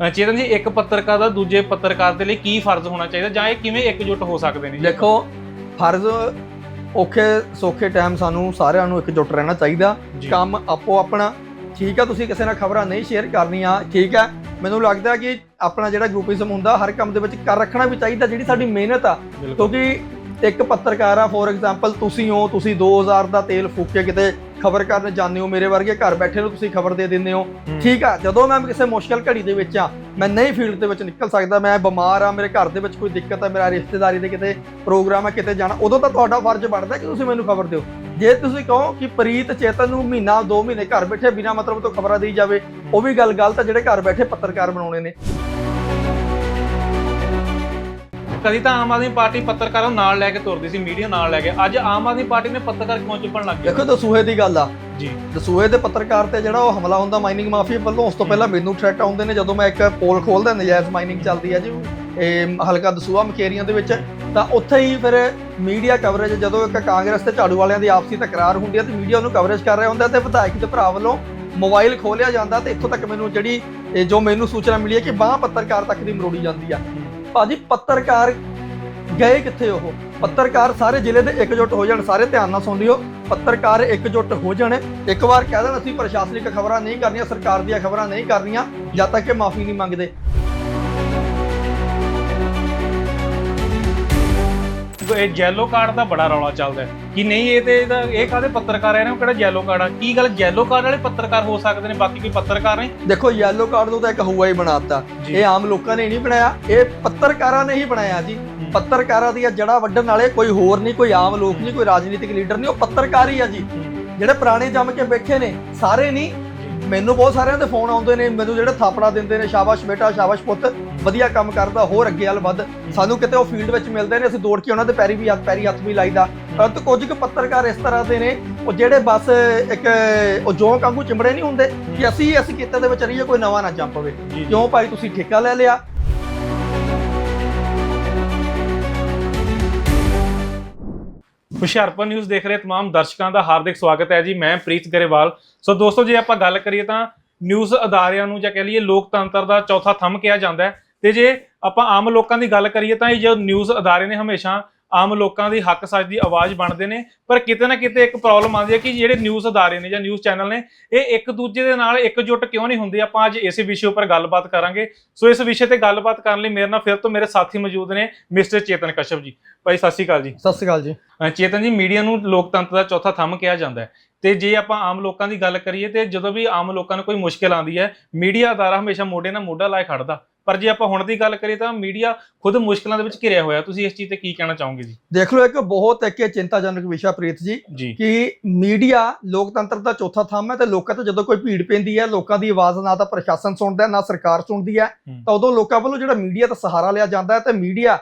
ਚੇਤਨ ਜੀ ਇੱਕ ਪੱਤਰਕਾਰ ਦਾ ਦੂਜੇ ਪੱਤਰਕਾਰ ਦੇ ਲਈ ਕੀ ਫਰਜ਼ ਹੋਣਾ ਚਾਹੀਦਾ ਜਾਂ ਇਹ ਕਿਵੇਂ ਇਕਜੁੱਟ ਹੋ ਸਕਦੇ ਨੇ ਜੀ? ਦੇਖੋ ਫਰਜ਼ ਔਖੇ ਸੌਖੇ ਟਾਈਮ ਸਾਨੂੰ ਸਾਰਿਆਂ ਨੂੰ ਇਕਜੁੱਟ ਰਹਿਣਾ ਚਾਹੀਦਾ। ਕੰਮ ਆਪੋ ਆਪਣਾ। ਠੀਕ ਆ ਤੁਸੀਂ ਕਿਸੇ ਨਾਲ ਖਬਰਾਂ ਨਹੀਂ ਸ਼ੇਅਰ ਕਰਨੀਆਂ ਠੀਕ ਆ। ਮੈਨੂੰ ਲੱਗਦਾ ਕਿ ਆਪਣਾ ਜਿਹੜਾ ਗਰੁੱਪਿਜ਼ਮ ਹੁੰਦਾ ਹਰ ਕੰਮ ਦੇ ਵਿੱਚ ਕਰ ਰੱਖਣਾ ਵੀ ਚਾਹੀਦਾ ਜਿਹੜੀ ਸਾਡੀ ਮਿਹਨਤ ਆ। ਕਿਉਂਕਿ ਇੱਕ ਪੱਤਰਕਾਰ ਆ ਫੋਰ ਐਗਜ਼ਾਮਪਲ ਤੁਸੀਂ ਹੋ ਤੁਸੀਂ 2000 ਦਾ ਤੇਲ ਫੂਕ ਕੇ ਕਿਤੇ ਖਬਰ ਕਰਨ ਜਾਂਦੇ ਹੋ ਮੇਰੇ ਵਰਗੇ ਘਰ ਬੈਠੇ ਨੂੰ ਤੁਸੀਂ ਖਬਰ ਦੇ ਦਿੰਦੇ ਹੋ। ਠੀਕ ਆ ਜਦੋਂ ਮੈਂ ਕਿਸੇ ਮੁਸ਼ਕਲ ਘੜੀ ਦੇ ਵਿੱਚ ਆ ਮੈਂ ਨਹੀਂ ਫੀਲਡ ਦੇ ਵਿੱਚ ਨਿਕਲ ਸਕਦਾ ਮੈਂ ਬਿਮਾਰ ਆ ਮੇਰੇ ਘਰ ਦੇ ਵਿੱਚ ਕੋਈ ਦਿੱਕਤ ਆ ਮੇਰਾ ਰਿਸ਼ਤੇਦਾਰੀ ਦੇ ਕਿਤੇ ਪ੍ਰੋਗਰਾਮ ਆ ਕਿਤੇ ਜਾਣਾ ਉਦੋਂ ਤਾਂ ਤੁਹਾਡਾ ਫਰਜ਼ ਬਣਦਾ ਕਿ ਤੁਸੀਂ ਮੈਨੂੰ ਖਬਰ ਦਿਓ। ਜੇ ਤੁਸੀਂ ਕਹੋ ਕਿ ਪ੍ਰੀਤ ਚੇਤਨ ਨੂੰ ਮਹੀਨਾ 2 ਮਹੀਨੇ ਘਰ ਬੈਠੇ ਬਿਨਾ ਮਤਲਬ ਤੋਂ ਖਬਰਾਂ ਦੇਈ ਜਾਵੇ ਉਹ ਵੀ ਗੱਲ ਗਲਤ ਆ ਜਿਹੜੇ ਘਰ ਬੈਠੇ ਪੱਤਰਕਾਰ ਬਣਾਉਣੇ ਨੇ। ਕਦੀ ਤਾਂ ਆਮ ਆਦਮੀ ਪਾਰਟੀ ਪੱਤਰਕਾਰਾਂ ਨੂੰ ਨਾਲ ਲੈ ਕੇ ਤੁਰਦੀ ਸੀ ਮੀਡੀਆ ਨਾਲ ਲੈ ਕੇ। ਅੱਜ ਆਮ ਆਦਮੀ ਪਾਰਟੀ ਨੇ ਪੱਤਰਕਾਰ ਕਿਉਂ ਚੁੱਪਣ ਲੱਗ ਗਏ? ਦੇਖੋ ਦਸੂਹੇ ਦੀ ਗੱਲ ਆ। ਜੀ। ਦਸੂਹੇ ਦੇ ਪੱਤਰਕਾਰ ਤੇ ਜਿਹੜਾ ਉਹ ਹਮਲਾ ਹੁੰਦਾ ਮਾਈਨਿੰਗ ਮਾਫੀਆ ਵੱਲੋਂ ਉਸ ਤੋਂ ਪਹਿਲਾਂ ਮੈਨੂੰ ਥ੍ਰੈਟ ਆਉਂਦੇ ਨੇ ਜਦੋਂ ਮੈਂ ਇੱਕ ਪੋਲ ਖੋਲਦਾ ਨਜਾਇਜ਼ ਮਾਈਨਿੰਗ ਚੱਲਦੀ ਹੈ ਜੀ ਇਹ ਹਲਕਾ ਦਸੂਹਾ ਮਕੇਰੀਆਂ ਦੇ ਵਿੱਚ ਤਾਂ ਉੱਥੇ ਹੀ ਫਿਰ ਮੀਡੀਆ ਕਵਰੇਜ ਜਦੋਂ ਇੱਕ ਕਾਂਗਰਸ ਤੇ ਝਾੜੂ ਵਾਲਿਆਂ ਦੀ ਆਪਸੀ ਤਕਰਾਰ ਹੁੰਦੀ ਹੈ ਤੇ ਮੀਡੀਆ ਉਹਨੂੰ ਕਵਰੇਜ ਕਰ ਰਿਹਾ ਹੁੰਦਾ ਤੇ ਵਿਧਾਇਕ ਦੇ ਭਰਾ ਵੱਲੋਂ ਮੋਬਾਈਲ ਖੋਲਿਆ ਜਾਂਦਾ ਤੇ ਇੱਥੋਂ ਤੱਕ ਮੈਨੂੰ ਜਿਹੜੀ ਜੋ ਮੈਨੂੰ ਸੂਚਨਾ ਮਿਲੀ ਹੈ ਕਿ ਬਾਹ ਪੱਤਰਕਾਰ ਤੱਕ ਦੀ ਮਰੋੜੀ ਜਾਂਦੀ ਆ। ਭਾਜੀ ਪੱਤਰਕਾਰ ਗਏ ਕਿੱਥੇ ਉਹ? ਪੱਤਰਕਾਰ ਸਾਰੇ ਜ਼ਿਲ੍ਹੇ ਦੇ ਇਕਜੁੱਟ ਹੋ ਜਾਣ, ਸਾਰੇ ਧਿਆਨ ਨਾਲ ਸੁਣ ਲਿਓ। ਪੱਤਰਕਾਰ ਇਕਜੁੱਟ ਹੋ ਜਾਣ। ਇੱਕ ਵਾਰ ਕਹਿ ਦੇਣ, ਅਸੀਂ ਪ੍ਰਸ਼ਾਸਨਿਕ ਖਬਰਾਂ ਨਹੀਂ ਕਰਨੀਆਂ, ਸਰਕਾਰ ਦੀਆਂ ਖਬਰਾਂ ਨਹੀਂ ਕਰਨੀਆਂ ਜਦ ਤੱਕ ਕਿ ਮਾਫੀ ਨਹੀਂ ਮੰਗਦੇ। ਇਹ ਜੈਲੋ ਕਾਰਡ ਦਾ ਬੜਾ ਰੌਲਾ ਚੱਲਦਾ ਹੈ ਕਿ ਨਹੀਂ ਇਹ ਤੇ ਇਹਦਾ ਇਹ ਕਾਦੇ ਪੱਤਰਕਾਰ ਹੈ ਨਾ? ਕਿਹੜਾ ਜੈਲੋ ਕਾਰਡ ਆ? ਕੀ ਗੱਲ ਜੈਲੋ ਕਾਰਡ ਵਾਲੇ ਪੱਤਰਕਾਰ ਹੋ ਸਕਦੇ ਨੇ? ਬਾਕੀ ਕੋਈ ਪੱਤਰਕਾਰ ਨਹੀਂ? ਦੇਖੋ ਯੈਲੋ ਕਾਰਡ ਨੂੰ ਤਾਂ ਇੱਕ ਹੂਆ ਹੀ ਬਣਾਤਾ। ਇਹ ਆਮ ਲੋਕਾਂ ਨੇ ਨਹੀਂ ਬਣਾਇਆ। ਇਹ ਪੱਤਰਕਾਰਾਂ ਨੇ ਹੀ ਬਣਾਇਆ ਜੀ। ਪੱਤਰਕਾਰਾਂ ਦੀਆਂ ਜੜਾ ਵੱਢਣ ਵਾਲੇ ਕੋਈ ਹੋਰ ਨਹੀਂ ਕੋਈ ਆਮ ਲੋਕ ਨਹੀਂ ਕੋਈ ਰਾਜਨੀਤਿਕ ਲੀਡਰ ਨਹੀਂ ਉਹ ਪੱਤਰਕਾਰ ਹੀ ਆ ਜੀ। ਜਿਹੜੇ ਪੁਰਾਣੇ ਜੰਮ ਕੇ ਬੈਠੇ ਨੇ ਸਾਰੇ ਨਹੀਂ ਮੈਨੂੰ ਬਹੁਤ ਸਾਰਿਆਂ ਦੇ ਫੋਨ ਆਉਂਦੇ ਨੇ ਮੈਨੂੰ ਜਿਹੜੇ ਥਾਪੜਾ ਦਿੰਦੇ ਨੇ ਸ਼ਾਬਾਸ਼ ਬੇਟਾ ਸ਼ਾਬਾਸ਼ ਪੁੱਤ ਵਧੀਆ ਕੰਮ ਕਰਦਾ ਹੋਰ ਅੱਗੇ ਵੱਲ ਵੱਧ। ਸਾਨੂੰ ਕਿਤੇ ਉਹ ਫੀਲਡ ਵਿੱਚ ਮਿਲਦੇ ਨੇ ਅਸੀਂ ਦੌੜ ਕੇ ਉਹਨਾਂ ਦੇ ਪੈਰੀ ਵੀ ਹੱਥ ਪੈਰੀ ਹੱਥ ਵੀ ਲਾਈਦਾ। ਪਰੰਤੂ ਕੁਝ ਕੁ ਪੱਤਰਕਾਰ ਇਸ ਤਰ੍ਹਾਂ ਦੇ ਨੇ ਉਹ ਜਿਹੜੇ ਬਸ ਇੱਕ ਉਹ ਜੋਂ ਕਾਂਗੂ ਚਿੰਬੜੇ ਨਹੀਂ ਹੁੰਦੇ ਕਿ ਅਸੀਂ ਅਸੀਂ ਕਿਤੇ ਦੇ ਵਿੱਚ ਰਹੀਏ ਕੋਈ ਨਵਾਂ ਨਾ ਜੰਮ ਪਵੇ। ਕਿਉਂ ਭਾਈ ਤੁਸੀਂ ਠੇਕਾ ਲੈ ਲਿਆ ਹੁਸ਼ਿਆਰਪੁਰ ਨਿਊਜ਼ ਦੇਖ ਰਹੇ तमाम ਦਰਸ਼ਕਾਂ ਦਾ ਹਾਰਦਿਕ ਸਵਾਗਤ ਹੈ ਜੀ ਮੈਂ ਪ੍ਰੀਤ ਗਰੇਵਾਲ ਸੋ ਦੋਸਤੋ ਜੇ ਆਪਾਂ ਗੱਲ ਕਰੀਏ ਤਾਂ ਨਿਊਜ਼ ਅਦਾਰਿਆਂ ਨੂੰ ਜਾਂ ਕਹਿ ਲਈਏ ਲੋਕਤੰਤਰ ਦਾ ਚੌਥਾ ਥੰਮ ਕਿਹਾ ਜਾਂਦਾ ਹੈ ਤੇ ਜੇ ਆਪਾਂ ਆਮ ਲੋਕਾਂ ਦੀ ਗੱਲ ਕਰੀਏ ਤਾਂ ਇਹ ਜੋ ਨਿਊਜ਼ ਅਦਾਰੇ ਨੇ ਹਮੇਸ਼ਾ ਆਮ ਲੋਕਾਂ ਦੀ ਹੱਕ ਸੱਚ ਦੀ ਆਵਾਜ਼ ਬਣਦੇ ਨੇ ਪਰ ਕਿਤੇ ਨਾ ਕਿਤੇ ਇੱਕ ਪ੍ਰੋਬਲਮ ਆਉਂਦੀ ਹੈ ਕਿ ਜਿਹੜੇ ਨਿਊਜ਼ ਅਦਾਰੇ ਨੇ ਜਾਂ ਨਿਊਜ਼ ਚੈਨਲ ਨੇ ਇਹ ਇੱਕ ਦੂਜੇ ਦੇ ਨਾਲ ਇਕਜੁੱਟ ਕਿਉਂ ਨਹੀਂ ਹੁੰਦੇ? ਆਪਾਂ ਅੱਜ ਇਸੇ ਵਿਸ਼ੇ ਉੱਪਰ ਗੱਲਬਾਤ ਕਰਾਂਗੇ। ਸੋ ਇਸ ਵਿਸ਼ੇ ਤੇ ਗੱਲਬਾਤ ਕਰਨ ਲਈ ਮੇਰੇ ਨਾਲ ਫਿਰ ਤੋਂ ਮੇਰੇ ਸਾਥੀ ਮੌਜੂਦ ਨੇ ਮਿਸਟਰ ਚੇਤਨ ਕਸ਼ਪ ਜੀ। ਭਾਈ ਸਤਿ ਸ਼੍ਰੀ ਅਕਾਲ ਜੀ। ਸਤਿ ਸ਼੍ਰੀ ਅਕਾਲ ਜੀ। ਚੇਤਨ ਜੀ ਮੀਡੀਆ ਨੂੰ ਲੋਕਤੰਤਰ ਦਾ ਚੌਥਾ ਥੰਮ ਕਿਹਾ ਜਾਂਦਾ ਹੈ। ਤੇ ਜੇ ਆਪਾਂ ਆਮ ਲੋਕਾਂ ਦੀ ਗੱਲ ਕਰੀਏ ਤੇ ਜਦੋਂ ਵੀ ਆਮ ਲੋਕਾਂ ਨੂੰ ਕੋਈ ਮੁਸ਼ਕਲ ਆਉਂਦੀ ਹੈ ਮੀਡੀਆ ਅਦਾਰਾ ਹਮੇਸ਼ਾ ਮੋਢੇ ਨਾਲ ਮੋਢਾ ਲਾਏ ਖੜਦਾ ਪਰ ਜੇ ਆਪਾਂ ਹੁਣ ਦੀ ਗੱਲ ਕਰੀਏ ਤਾਂ ਮੀਡੀਆ ਖੁਦ ਮੁਸ਼ਕਲਾਂ ਦੇ ਵਿੱਚ ਘਿਰਿਆ ਹੋਇਆ। ਤੁਸੀਂ ਇਸ ਚੀਜ਼ ਤੇ ਕੀ ਕਹਿਣਾ ਚਾਹੋਗੇ ਜੀ? ਦੇਖ ਲਓ ਇੱਕ ਬਹੁਤ ਇੱਕ ਚਿੰਤਾਜਨਕ ਵਿਸ਼ਾ ਪ੍ਰੀਤ ਜੀ ਕਿ ਮੀਡੀਆ ਲੋਕਤੰਤਰ ਦਾ ਚੌਥਾ ਥੰਮ ਹੈ ਤੇ ਲੋਕਾਂ ਤੋਂ ਜਦੋਂ ਕੋਈ ਭੀੜ ਪੈਂਦੀ ਹੈ ਲੋਕਾਂ ਦੀ ਆਵਾਜ਼ ਨਾ ਤਾਂ ਪ੍ਰਸ਼ਾਸਨ ਸੁਣਦਾ ਨਾ ਸਰਕਾਰ ਸੁਣਦੀ ਹੈ। ਤਾਂ ਉਦੋਂ ਲੋਕਾਂ ਵੱਲੋਂ ਜਿਹੜਾ ਮੀਡੀਆ ਦਾ ਸਹਾਰਾ ਲਿਆ ਜਾਂਦਾ ਹੈ ਤੇ ਮੀਡੀਆ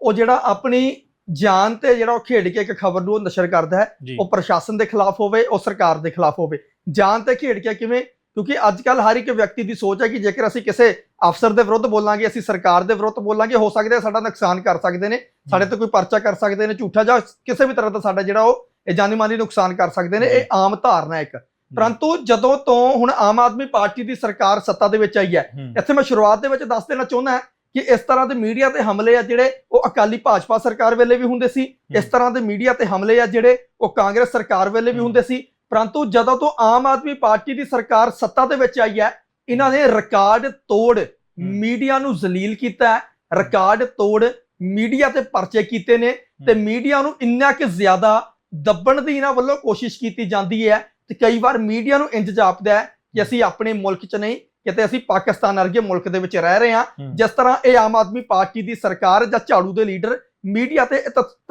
ਉਹ ਜਿਹੜਾ ਆਪਣੀ ਜਾਨ ਤੇ ਜਿਹੜਾ ਉਹ ਖੇਡ ਕੇ ਇੱਕ ਖਬਰ ਨੂੰ ਨਸ਼ਰ ਕਰਦਾ ਹੈ। ਉਹ ਪ੍ਰਸ਼ਾਸਨ ਦੇ ਖਿਲਾਫ ਹੋਵੇ ਉਹ ਸਰਕਾਰ ਦੇ ਖਿਲਾਫ ਹੋਵੇ। ਜਾਨ ਤੇ ਖੇਡ ਕੇ ਕਿਵੇਂ ਕਿਉਂਕਿ ਅੱਜ ਕੱਲ ਹਰ ਇੱਕ ਵਿਅਕਤੀ ਦੀ ਸੋਚ ਹੈ ਕਿ ਜੇਕਰ ਅਸੀਂ ਕਿਸੇ ਅਫਸਰ ਦੇ ਵਿਰੁੱਧ ਬੋਲਾਂਗੇ ਅਸੀਂ ਸਰਕਾਰ ਦੇ ਵਿਰੁੱਧ ਬੋਲਾਂਗੇ ਹੋ ਸਕਦਾ ਸਾਡਾ ਨੁਕਸਾਨ ਕਰ ਸਕਦੇ ਨੇ ਸਾਡੇ ਤੇ ਕੋਈ ਪਰਚਾ ਕਰ ਸਕਦੇ ਨੇ ਝੂਠਾ ਜਾਂ ਕਿਸੇ ਵੀ ਤਰ੍ਹਾਂ ਦਾ ਸਾਡਾ ਜਿਹੜਾ ਉਹ ਇਹ ਜਾਨੀ ਮਾਲੀ ਨੁਕਸਾਨ ਕਰ ਸਕਦੇ ਨੇ ਇਹ ਆਮ ਧਾਰਨਾ ਹੈ ਇੱਕ। ਪਰੰਤੂ ਜਦੋਂ ਤੋਂ ਹੁਣ ਆਮ ਆਦਮੀ ਪਾਰਟੀ ਦੀ ਸਰਕਾਰ ਸੱਤਾ ਦੇ ਵਿੱਚ ਆਈ ਹੈ ਇੱਥੇ ਮੈਂ ਸ਼ੁਰੂਆਤ ਦੇ ਵਿੱਚ ਦੱਸ ਦੇਣਾ ਚਾਹੁੰਦਾ ਹਾਂ ਕਿ ਇਸ ਤਰ੍ਹਾਂ ਦੇ ਮੀਡੀਆ ਤੇ ਹਮਲੇ ਆ ਜਿਹੜੇ ਉਹ ਅਕਾਲੀ ਭਾਜਪਾ ਸਰਕਾਰ ਵੇਲੇ ਵੀ ਹੁੰਦੇ ਸੀ ਇਸ ਤਰ੍ਹਾਂ ਦੇ ਮੀਡੀਆ ਤੇ ਹਮਲੇ ਆ ਜਿਹੜੇ ਉਹ ਕਾਂਗਰਸ ਸਰਕਾਰ ਵੇਲੇ ਵੀ। ਹੁੰਦੇ ਸੀ ਪਰੰਤੂ ਜਦੋਂ ਤੋਂ ਆਮ ਆਦਮੀ ਪਾਰਟੀ ਦੀ ਸਰਕਾਰ ਸੱਤਾ ਦੇ ਵਿੱਚ ਆਈ ਹੈ ਇਹਨਾਂ ਨੇ ਰਿਕਾਰਡ ਤੋੜ ਮੀਡੀਆ ਨੂੰ ਜ਼ਲੀਲ ਕੀਤਾ ਹੈ। ਰਿਕਾਰਡ ਤੋੜ ਮੀਡੀਆ ਤੇ ਪਰਚੇ ਕੀਤੇ ਨੇ ਤੇ ਮੀਡੀਆ ਨੂੰ ਇੰਨਾ ਕਿ ਜ਼ਿਆਦਾ ਦੱਬਣ ਦੀ ਇਹਨਾਂ ਵੱਲੋਂ ਕੋਸ਼ਿਸ਼ ਕੀਤੀ ਜਾਂਦੀ ਹੈ ਤੇ ਕਈ ਵਾਰ ਮੀਡੀਆ ਨੂੰ ਇੰਜ ਜਾਪਦਾ ਹੈ ਕਿ ਅਸੀਂ ਆਪਣੇ ਮੁਲਕ 'ਚ ਨਹੀਂ ਕਿਤੇ ਅਸੀਂ ਪਾਕਿਸਤਾਨ ਵਰਗੇ ਮੁਲਕ ਦੇ ਵਿੱਚ ਰਹਿ ਰਹੇ ਹਾਂ। ਜਿਸ ਤਰ੍ਹਾਂ ਇਹ ਆਮ ਆਦਮੀ ਪਾਰਟੀ ਦੀ ਸਰਕਾਰ ਜਾਂ ਝਾੜੂ ਦੇ ਲੀਡਰ ਮੀਡੀਆ ਤੇ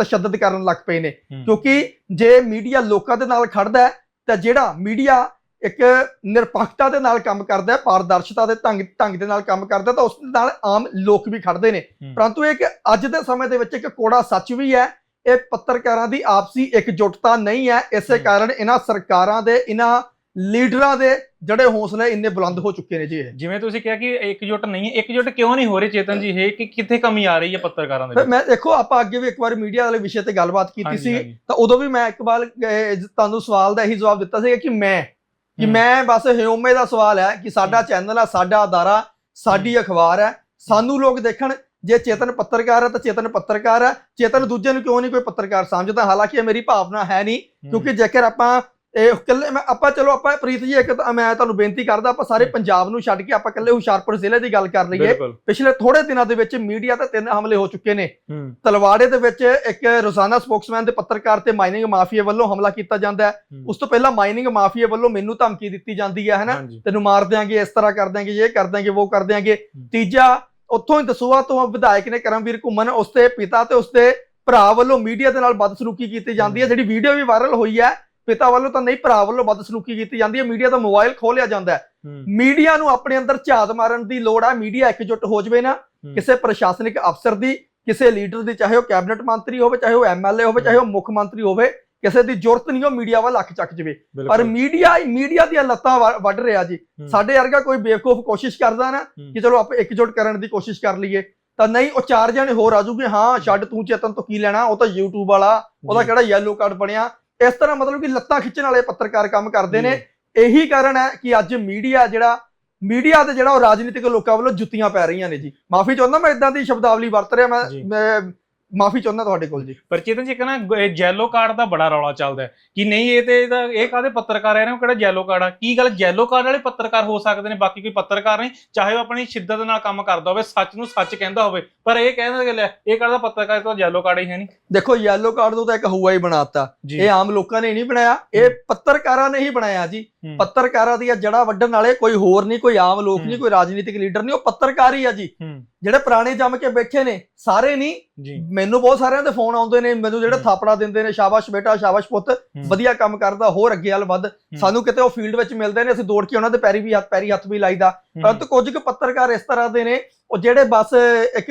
ਤਸ਼ੱਦਦ ਕਰਨ ਲੱਗ ਪਏ ਨੇ। ਕਿਉਂਕਿ ਜੇ ਮੀਡੀਆ ਲੋਕਾਂ ਦੇ ਨਾਲ ਖੜਦਾ ਹੈ ਤਾਂ ਜਿਹੜਾ ਮੀਡੀਆ ਇੱਕ ਨਿਰਪੱਖਤਾ ਦੇ ਨਾਲ ਕੰਮ ਕਰਦਾ ਹੈ ਪਾਰਦਰਸ਼ਤਾ ਦੇ ਢੰਗ ਢੰਗ ਦੇ ਨਾਲ ਕੰਮ ਕਰਦਾ ਤਾਂ ਉਸ ਦੇ ਨਾਲ ਆਮ ਲੋਕ ਵੀ ਖੜਦੇ ਨੇ। ਪਰੰਤੂ ਇਹ ਕਿ ਅੱਜ ਦੇ ਸਮੇਂ ਦੇ ਵਿੱਚ ਇੱਕ ਕੋੜਾ ਸੱਚ ਵੀ ਹੈ ਇਹ ਪੱਤਰਕਾਰਾਂ ਦੀ ਆਪਸੀ ਇਕਜੁੱਟਤਾ ਨਹੀਂ ਹੈ ਇਸੇ। ਕਾਰਨ ਇਹਨਾਂ ਸਰਕਾਰਾਂ ਦੇ ਇਹਨਾਂ ਲੀਡਰਾਂ ਦੇ ਜਿਹੜੇ ਹੌਸਲੇ ਇੰਨੇ ਬੁਲੰਦ ਹੋ ਚੁੱਕੇ ਨੇ ਜੀ ਇਹ। ਜਿਵੇਂ ਤੁਸੀਂ ਕਿਹਾ ਕਿ ਇਕਜੁੱਟ ਨਹੀਂ ਹੈ ਇਕਜੁੱਟ ਕਿਉਂ ਨਹੀਂ ਹੋ ਰਹੀ ਚੇਤਨ ਜੀ? ਇਹ ਕਿ ਕਿੱਥੇ ਕਮੀ ਆ ਰਹੀ ਹੈ ਪੱਤਰਕਾਰਾਂ ਦੇ ਵਿੱਚ? ਮੈਂ ਦੇਖੋ ਆਪਾਂ ਅੱਗੇ ਵੀ ਇੱਕ ਵਾਰ ਮੀਡੀਆ ਵਾਲੇ ਵਿਸ਼ੇ ਤੇ ਗੱਲਬਾਤ ਕੀਤੀ ਸੀ। ਤਾਂ ਉਦੋਂ ਵੀ ਮੈਂ ਇੱਕ ਵਾਰ ਤੁਹਾਨੂੰ ਸਵਾਲ ਦਾ ਇਹੀ ਜਵਾਬ ਦਿੱਤਾ ਸੀ ਕਿ ਮੈਂ ਕਿ। ਮੈਂ ਬਸ ਹਿਊਮੇ ਦਾ ਸਵਾਲ ਹੈ ਕਿ ਸਾਡਾ ਚੈਨਲ ਆ ਸਾਡਾ ਅਦਾਰਾ ਸਾਡੀ ਅਖਬਾਰ ਹੈ। ਸਾਨੂੰ ਲੋਕ ਦੇਖਣ ਜੇ ਚੇਤਨ ਪੱਤਰਕਾਰ ਹੈ ਤਾਂ ਚੇਤਨ ਪੱਤਰਕਾਰ ਹੈ। ਚੇਤਨ ਦੂਜੇ ਨੂੰ ਕਿਉਂ ਨਹੀਂ ਕੋਈ ਪੱਤਰਕਾਰ ਸਮਝਦਾ? ਹਾਲਾਂਕਿ ਇਹ ਮੇਰੀ ਭਾਵਨਾ ਹੈ ਨਹੀਂ ਕਿਉਂਕਿ ਜੇਕਰ ਆਪਾਂ ਇਹ ਇਕੱਲੇ ਮੈਂ ਆਪਾਂ ਚਲੋ ਆਪਾਂ ਪ੍ਰੀਤ ਜੀ ਇੱਕ ਤਾਂ ਮੈਂ ਤੁਹਾਨੂੰ ਬੇਨਤੀ ਕਰਦਾ ਆਪਾਂ ਸਾਰੇ। ਪੰਜਾਬ ਨੂੰ ਛੱਡ ਕੇ ਆਪਾਂ ਇਕੱਲੇ ਹੁਸ਼ਿਆਰਪੁਰ ਜ਼ਿਲ੍ਹੇ ਦੀ ਗੱਲ ਕਰ ਲਈਏ। ਪਿਛਲੇ ਥੋੜੇ ਦਿਨਾਂ ਦੇ ਵਿੱਚ ਮੀਡੀਆ ਤੇ ਤਿੰਨ ਹਮਲੇ ਹੋ ਚੁੱਕੇ ਨੇ। ਤਲਵਾੜੇ ਦੇ ਵਿੱਚ ਇੱਕ ਰੋਜ਼ਾਨਾ ਸਪੋਕਸਮੈਨ ਦੇ ਪੱਤਰਕਾਰ ਤੇ ਮਾਈਨਿੰਗ ਮਾਫੀਆ ਵੱਲੋਂ ਹਮਲਾ ਕੀਤਾ ਜਾਂਦਾ ਹੈ। ਉਸ ਤੋਂ ਪਹਿਲਾਂ ਮਾਈਨਿੰਗ ਮਾਫੀਆ ਵੱਲੋਂ ਮੈਨੂੰ ਧਮਕੀ ਦਿੱਤੀ ਜਾਂਦੀ ਹੈ ਹਨਾ? ਤੈਨੂੰ ਮਾਰ ਦਿਆਂਗੇ ਇਸ ਤਰ੍ਹਾਂ ਕਰ ਦਿਆਂਗੇ ਇਹ ਕਰ ਦਿਆਂਗੇ ਉਹ ਕਰ ਦਿਆਂਗੇ। ਤੀਜਾ ਉੱਥੋਂ ਹੀ ਦਸੂਆ ਤੋਂ ਵਿਧਾਇਕ ਨੇ ਕਰਮਵੀਰ ਘੁੰਮਣ ਉਸਦੇ ਪਿਤਾ ਤੇ ਉਸਦੇ ਭਰਾ ਵੱਲੋਂ ਮੀਡੀਆ ਦੇ ਨਾਲ ਬਦਸਲੂਕੀ ਕੀਤੀ ਜਾਂਦੀ ਹੈ। ਜਿਹੜੀ ਵੀਡੀਓ ਵੀ ਵਾਇਰਲ ਹੋਈ ਹੈ ਪਿਤਾ ਵੱਲੋਂ ਤਾਂ ਨਹੀਂ ਭਰਾ ਵੱਲੋਂ ਬਦਸਲੂਕੀ ਕੀਤੀ ਜਾਂਦੀ ਹੈ ਮੀਡੀਆ ਦਾ ਮੋਬਾਈਲ ਖੋਲਿਆ ਜਾਂਦਾ ਹੈ ਮੀਡੀਆ ਨੂੰ ਆਪਣੇ ਅੰਦਰ ਝਾਤ ਮਾਰਨ ਦੀ ਲੋੜ ਹੈ ਮੀਡੀਆ ਇਕਜੁੱਟ ਹੋ ਜਵੇ ਨਾ। ਕਿਸੇ ਪ੍ਰਸ਼ਾਸਨਿਕ ਅਫਸਰ ਦੀ ਕਿਸੇ ਲੀਡਰ ਦੀ ਚਾਹੇ ਉਹ ਕੈਬਨਿਟ ਮੰਤਰੀ ਹੋਵੇ ਚਾਹੇ ਉਹ ਐਮਐਲਏ ਹੋਵੇ ਚਾਹੇ ਉਹ ਮੁੱਖ ਮੰਤਰੀ ਹੋਵੇ ਕਿਸੇ ਦੀ ਜ਼ਰੂਰਤ ਨਹੀਂ ਉਹ ਮੀਡੀਆ ਵੱਲ ਅੱਖ ਚੱਕ ਜਵੇ ਪਰ ਮੀਡੀਆ ਮੀਡੀਆ ਦੀਆਂ ਲੱਤਾਂ ਵੱਢ ਰਿਹਾ ਜੀ। ਸਾਡੇ ਵਰਗਾ ਕੋਈ ਬੇਵਕੂਫ ਕੋਸ਼ਿਸ਼ ਕਰਦਾ ਨਾ। ਕਿ ਚਲੋ ਆਪਾਂ ਇਕਜੁੱਟ ਕਰਨ ਦੀ ਕੋਸ਼ਿਸ਼ ਕਰ ਲਈਏ ਤਾਂ ਨਹੀਂ ਉਹ ਚਾਰ ਜਣੇ ਹੋਰ ਆ ਜੂਗੇ ਹਾਂ ਛੱਡ ਤੂੰ ਚੇਤਨ ਤੋਂ ਕੀ ਲੈਣਾ ਉਹ ਤਾਂ YouTube ਵਾਲਾ ਉਹਦਾ। ਕਿਹੜਾ ਯੈਲੋ ਕਾਰਡ ਬਣਿਆ ਇਸ ਤਰ੍ਹਾਂ ਮਤਲਬ ਕਿ ਲੱਤਾਂ ਖਿੱਚਣ ਵਾਲੇ ਪੱਤਰਕਾਰ ਕੰਮ ਕਰਦੇ ਨੇ। ਇਹੀ ਕਾਰਨ ਹੈ ਕਿ ਅੱਜ ਮੀਡੀਆ ਜਿਹੜਾ ਮੀਡੀਆ ਤੇ ਜਿਹੜਾ ਉਹ ਰਾਜਨੀਤਿਕ ਲੋਕਾਂ ਵੱਲੋਂ ਜੁੱਤੀਆਂ ਪੈ ਰਹੀਆਂ ਨੇ ਜੀ ਮਾਫੀ ਚਾਹੁੰਦਾ ਮੈਂ ਇਦਾਂ ਦੀ ਸ਼ਬਦਾਵਲੀ ਵਰਤ ਰਿਹਾ। ਮੈਂ ਮਾਫੀ ਚਾਹੁੰਦਾ ਤੁਹਾਡੇ ਕੋਲ ਜੀ। ਪਰ ਚੇਤਨ ਜੀ ਕਹਿੰਦਾ ਜੈਲੋ ਕਾਰਡ ਦਾ ਬੜਾ ਰੌਲਾ ਚੱਲਦਾ ਹੈ ਕਿ ਨਹੀਂ ਇਹ ਤੇ ਇਹਦਾ ਇਹ ਕਾਦੇ ਪੱਤਰਕਾਰ ਆ ਰਹੇ ਨੇ ਕਿਹੜਾ ਜੈਲੋ ਕਾਰਡ ਆ? ਕੀ ਗੱਲ ਜੈਲੋ ਕਾਰਡ ਵਾਲੇ ਪੱਤਰਕਾਰ ਹੋ ਸਕਦੇ ਨੇ? ਬਾਕੀ ਕੋਈ ਪੱਤਰਕਾਰ ਨਹੀਂ ਚਾਹੇ ਉਹ ਆਪਣੀ ਸ਼ਿੱਦਤ ਨਾਲ ਕੰਮ ਕਰਦਾ ਹੋਵੇ ਸੱਚ ਨੂੰ ਸੱਚ ਕਹਿੰਦਾ ਹੋਵੇ ਪਰ ਇਹ ਕਹਿੰਦਾ ਕਿ ਲੈ ਇਹ ਕਾਹਦਾ ਪੱਤਰਕਾਰ ਤਾਂ ਜੈਲੋ ਕਾਰਡ ਹੀ ਹੈ ਨਹੀਂ। ਦੇਖੋ ਯੈਲੋ ਕਾਰਡ ਨੂੰ ਤਾਂ ਇੱਕ ਹੂਆ ਹੀ ਬਣਾਤਾ। ਇਹ ਆਮ ਲੋਕਾਂ ਨੇ ਨਹੀਂ ਬਣਾਇਆ ਇਹ ਪੱਤਰਕਾਰਾਂ ਨੇ ਹੀ ਬਣਾਇਆ ਜੀ। ਹੂੰ। ਪੱਤਰਕਾਰਾਂ ਦੀਆਂ ਜੜਾ ਵੱਢਣ ਵਾਲੇ ਕੋਈ ਹੋਰ ਨਹੀਂ ਕੋਈ ਆਮ ਲੋਕ ਨਹੀਂ। ਕੋਈ ਰਾਜਨੀਤਿਕ ਲੀਡਰ ਨਹੀਂ ਉਹ ਪੱਤਰਕਾਰ ਹੀ ਆ ਜੀ ਜਿਹੜੇ ਪੁਰਾਣੇ ਜੰਮ ਕੇ ਬੈਠੇ ਨੇ ਸਾਰੇ ਨਹੀਂ ਮੈਨੂੰ ਬਹੁਤ ਸਾਰਿਆਂ ਦੇ ਫੋਨ ਆਉਂਦੇ ਨੇ ਮੈਨੂੰ ਜਿਹੜੇ। ਥਾਪੜਾ ਦਿੰਦੇ ਨੇ ਸ਼ਾਬਾਸ਼ ਬੇਟਾ ਸ਼ਾਬਾਸ਼ ਪੁੱਤ। ਵਧੀਆ ਕੰਮ ਕਰਦਾ ਹੋਰ ਅੱਗੇ ਵੱਲ ਵੱਧ ਸਾਨੂੰ ਕਿਤੇ ਉਹ ਫੀਲਡ ਵਿੱਚ ਮਿਲਦੇ ਨੇ ਅਸੀਂ ਦੌੜ ਕੇ ਉਹਨਾਂ ਦੇ ਪੈਰੀ ਵੀ ਹੱਥ ਪੈਰੀ ਹੱਥ ਵੀ ਲਾਈਦਾ। ਪਰੰਤੂ ਕੁਝ ਕੁ ਪੱਤਰਕਾਰ ਇਸ ਤਰ੍ਹਾਂ ਦੇ ਨੇ ਉਹ ਜਿਹੜੇ ਬਸ ਇੱਕ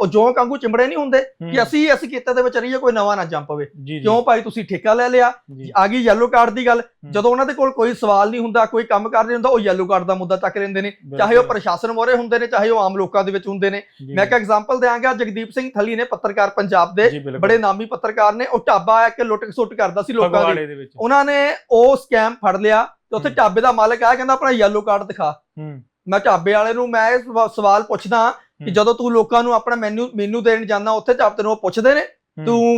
ਉਹ ਜੋਂ ਵਾਂਗੂ ਚਿੰਬੜੇ ਨਹੀਂ ਹੁੰਦੇ। ਕਿ ਅਸੀਂ ਇਸ ਕੀਤੇ ਦੇ ਵਿੱਚ ਰਹੀਏ ਕੋਈ ਨਵਾਂ ਨਾ ਜੰਮ ਪਵੇ। ਕਿਉਂ ਭਾਈ ਤੁਸੀਂ ਠੇਕਾ ਲੈ ਲਿਆ? ਆ ਗਈ ਯੈਲੋ ਕਾਰਡ ਦੀ ਗੱਲ। ਜਦੋਂ ਉਹਨਾਂ ਦੇ ਕੋਲ ਕੋਈ ਸਵਾਲ ਨਹੀਂ ਹੁੰਦਾ ਕੋਈ ਕੰਮ ਕਰ ਨਹੀਂ ਹੁੰਦਾ ਉਹ ਯੈਲੋ ਕਾਰਡ ਦਾ ਮੁੱਦਾ ਚੱਕ ਲੈਂਦੇ ਨੇ। ਚਾਹੇ ਉਹ ਪ੍ਰਸ਼ਾਸਨ ਮੋਰੇ ਹੁੰਦੇ ਨੇ ਚਾਹੇ ਉਹ ਆਮ ਲੋਕਾਂ ਦੇ ਵਿੱਚ ਹੁੰਦੇ ਨੇ। ਮੈਂ ਇੱਕ ਐਗਜ਼ਾਮਪਲ ਦਿਆਂਗਾ ਜਗਦੀਪ ਸਿੰਘ ਥਲੀ ਨੇ ਪੱਤਰਕਾਰ ਪੰਜਾਬ ਦੇ ਬੜੇ ਨਾਮੀ ਪੱਤਰਕਾਰ ਨੇ ਉਹ ਢਾਬਾ ਆ ਕੇ ਲੁੱਟ ਖਸੁੱਟ ਕਰਦਾ ਸੀ ਲੋਕਾਂ ਦੀ। ਉਹਨਾਂ ਨੇ ਉਹ ਸਕੈਮ ਫੜ ਲਿਆ ਤੇ ਉੱਥੇ। ਢਾਬੇ ਦਾ ਮਾਲਕ ਆਇਆ ਕਹਿੰਦਾ ਆਪਣਾ ਯੈਲੋ ਕਾਰਡ ਦਿਖਾ। ਹੂੰ। ਮੈਂ ਢਾਬੇ ਵਾਲੇ ਨੂੰ ਮੈਂ ਇਹ ਸਵਾ- ਸਵਾਲ ਪੁੱਛਦਾ ਕਿ। ਜਦੋਂ ਤੂੰ ਲੋਕਾਂ ਨੂੰ ਆਪਣਾ ਮੈਨੂ ਮੈਨੂੰ ਦੇਣ ਜਾਂਦਾ ਉੱਥੇ ਢਾਬੇ ਨੂੰ ਉਹ ਪੁੱਛਦੇ ਨੇ। ਤੂੰ